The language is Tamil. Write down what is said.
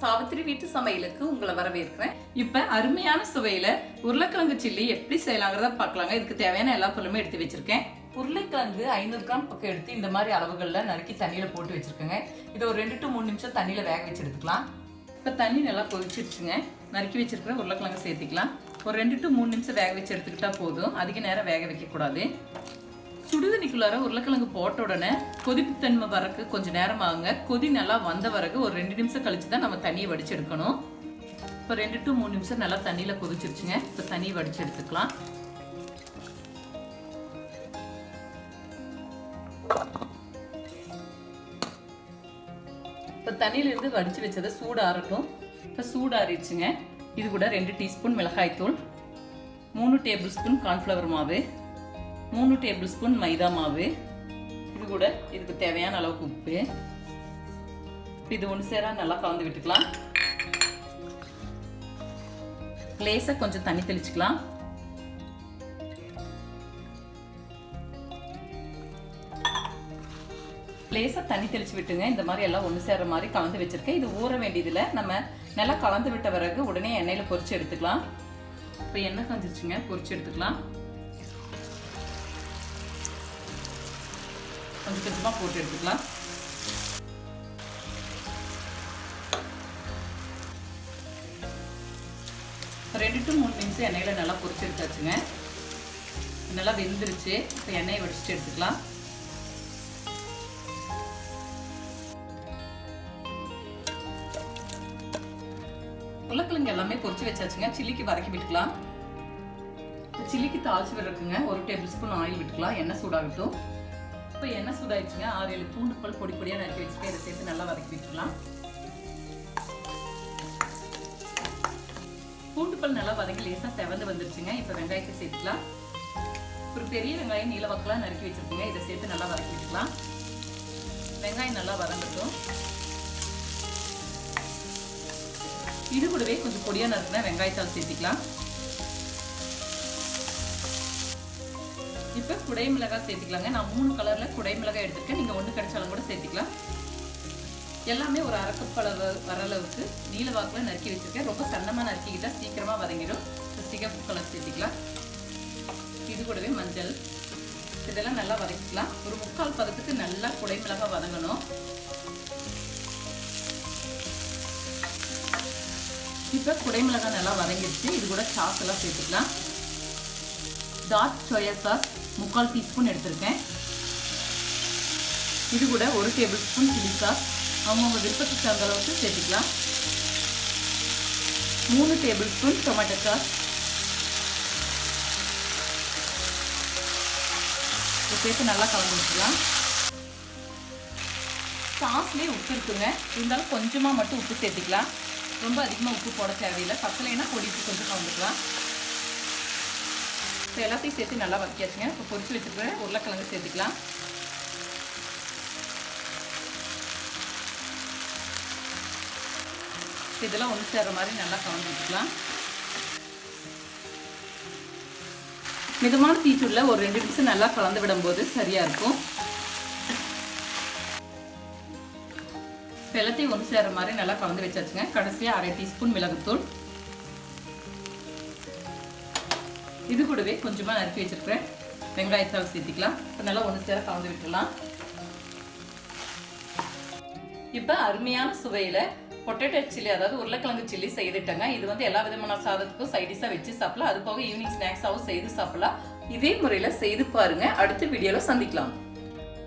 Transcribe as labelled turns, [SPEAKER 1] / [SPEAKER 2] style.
[SPEAKER 1] சாவித்திரி வீட்டு சமையலுக்கு உங்களை வரவேற்கிறேன். இப்ப அருமையான சுவையில உருளைக்கிழங்கு சில்லி எப்படி செய்யலாங்கிறத பார்க்கலாங்க. இதுக்கு தேவையான எல்லா பொருளுமே எடுத்து வச்சிருக்கேன். உருளைக்கிழங்கு ஐநூறு கிராம் பக்கம் எடுத்து இந்த மாதிரி அளவுகள்ல நறுக்கி தண்ணியில போட்டு வச்சிருக்கேங்க. இதை ஒரு ரெண்டு டு மூணு நிமிஷம் தண்ணியில வேக வச்சு எடுத்துக்கலாம். இப்போ தண்ணி நல்லா கொதிச்சிருச்சுங்க. நறுக்கி வச்சிருக்கிற உருளைக்கிழங்கு சேர்த்திக்கலாம். ஒரு ரெண்டு டு மூணு நிமிஷம் வேக வச்சு எடுத்துக்கிட்டா போதும். அதிக நேரம் வேக வைக்கக்கூடாது. சுடுதண்ணிக்குள்ளார உருளைக்கிழங்கு போட்ட உடனே கொதிப்புத்தன்மை வரக்கு கொஞ்சம் நேரம் ஆகுங்க கொதி நல்லா வந்த பிறகு ஒரு ரெண்டு நிமிஷம் கழிச்சு தான் நம்ம தண்ணியை வடிச்சு எடுக்கணும் இப்போ ரெண்டு டு மூணு நிமிஷம் நல்லா தண்ணியில் கொதிச்சிருச்சுங்க. இப்போ தண்ணியை வடிச்சு எடுத்துக்கலாம் இப்போ தண்ணியிலேருந்து வடிச்சு வச்சதை சூடாறட்டும். இப்போ சூடாறிடுச்சுங்க. இது கூட ரெண்டு டீஸ்பூன் மிளகாய்த்தூள் மூணு டேபிள் ஸ்பூன் கார்ன்ஃப்ளவர் மாவு மூணு டேபிள் ஸ்பூன் மைதா மாவு. இது கூட இதுக்கு தேவையான அளவுக்கு உப்பு. இது ஒன்று சேரா நல்லா கலந்து விட்டுக்கலாம். லேசாக கொஞ்சம் தண்ணி தெளிச்சுக்கலாம். லேசாக தண்ணி தெளிச்சு விட்டுங்க. இந்த மாதிரி எல்லாம் ஒன்று சேர்ற மாதிரி கலந்து வச்சிருக்கேன். இது ஊற வேண்டியதில்லை நம்ம நல்லா கலந்து விட்ட பிறகு உடனே எண்ணெயில் பொறிச்சு எடுத்துக்கலாம். இப்போ எண்ணெய் கஞ்சிச்சுங்க பொரிச்சு எடுத்துக்கலாம். கொஞ்சம் கொஞ்சமாக போட்டு எடுத்துக்கலாம். ரெண்டு டு மூணு நிமிஷம் எண்ணெயில் நல்லா பொரிச்சு எடுத்தாச்சுங்க நல்லா வெந்துருச்சு. இப்போ எண்ணெயை வடிச்சுட்டு எடுத்துக்கலாம். உருளைக்கிழங்கு எல்லாமே பொரிச்சு வச்சாச்சுங்க. சில்லிக்கு வதக்கி விட்டுக்கலாம். சில்லிக்கு தாளிச்சு விடுறதுக்குங்க ஒரு டேபிள் ஸ்பூன் ஆயில் விட்டுக்கலாம். எண்ணெய் சூடாகட்டும். இப்போ என்ன சூடாயிடுச்சுங்க. ஆறு ஏழு பூண்டு பல் பொடி பொடியாக நறுக்கி வச்சுட்டு இதை சேர்த்து நல்லா வதக்கி விட்டுலாம் பூண்டு பல் நல்லா வதக்கி லேசாக செவந்து வந்துருச்சுங்க இப்போ வெங்காயத்தை சேர்த்துக்கலாம். ஒரு பெரிய வெங்காயம் நீல வக்கலாம் நறுக்கி வச்சிருக்கோங்க. இதை சேர்த்து நல்லா வதக்கி விட்டுக்கலாம். வெங்காயம் நல்லா வதங்கட்டும். இது கூடவே கொஞ்சம் பொடியாக நறுக்கினா வெங்காயத்தால் சேர்த்திக்கலாம். இப்போ குடை மிளகாய் சேர்த்துக்கலாங்க. நான் மூணு கலரில் குடை மிளகாய் எடுத்துருக்கேன். நீங்கள் ஒன்று கிடைச்சாலும் கூட சேர்த்துக்கலாம். எல்லாமே ஒரு அரைக்கப்பளவு வரளவுக்கு வர அளவுக்கு நீல வாக்கில் நறுக்கி வச்சுருக்கேன். ரொம்ப சன்னமாக நறுக்கிக்கிட்டால் சீக்கிரமாக வதங்கிடும். சிகப்பு கலர் சேர்த்துக்கலாம். இது கூடவே மஞ்சள். இதெல்லாம் நல்லா வதக்கிக்கலாம். ஒரு முக்கால் பதத்துக்கு நல்லா குடை மிளகாய் வதங்கணும். இப்போ குடை மிளகாய் நல்லா வதங்கிடுச்சு. இது கூட சாஸ் எல்லாம் சேர்த்துக்கலாம். டார்க் சோயா சாஸ் முக்கால் டீஸ்பூன் எடுத்திருக்கேன். இது கூட ஒரு டேபிள் ஸ்பூன் சில்லி சாஸ் அவங்கவுங்க விருப்பத்துக்கு தகுந்த அளவுக்கு சேர்த்துக்கலாம். மூணு டேபிள் ஸ்பூன் டொமேட்டோ சாஸ் சேர்த்து நல்லா கலந்து வச்சுக்கலாம் சாஸ்லேயே உப்பு இருக்குங்க. இருந்தாலும் கொஞ்சமாக மட்டும் உப்பு சேர்த்துக்கலாம். ரொம்ப அதிகமாக உப்பு போட தேவையில்லை. பத்தலைன்னா பொடி உப்பு கொஞ்சம் கலந்துக்கலாம். ஸோ எல்லாத்தையும் சேர்த்து நல்லா வதக்கியாச்சுங்க. இப்போ பொரிச்சு வச்சுருக்கிற உருளைக்கிழங்கு சேர்த்துக்கலாம். இதெல்லாம் ஒன்று சேர்ற மாதிரி நல்லா கலந்து விட்டுக்கலாம். மிதமான தீச்சூடில் ஒரு ரெண்டு நிமிஷம் நல்லா கலந்து விடும்போது சரியாக இருக்கும். எல்லாத்தையும் ஒன்று சேர்ற மாதிரி நல்லா கலந்து வச்சாச்சுங்க. கடைசியாக அரை டீஸ்பூன் மிளகுத்தூள். இது கூடவே கொஞ்சமாக நறுக்கி வச்சுருக்கிறேன். வெங்காயத்தால் சேர்த்திக்கலாம். இப்போ நல்லா ஒன்று சேர கலந்து விட்டுடலாம். இப்போ அருமையான சுவையில் பொட்டேட்டோ சில்லி அதாவது உருளைக்கிழங்கு சில்லி செய்துட்டேங்க. இது வந்து எல்லா விதமான சாதத்துக்கும் சைடிஷாக வச்சு சாப்பிடலாம். அது போக ஈவினிங் ஸ்நாக்ஸாகவும் செய்து சாப்பிடலாம். இதே முறையில் செய்து பாருங்கள் அடுத்த வீடியோவில் சந்திக்கலாம்.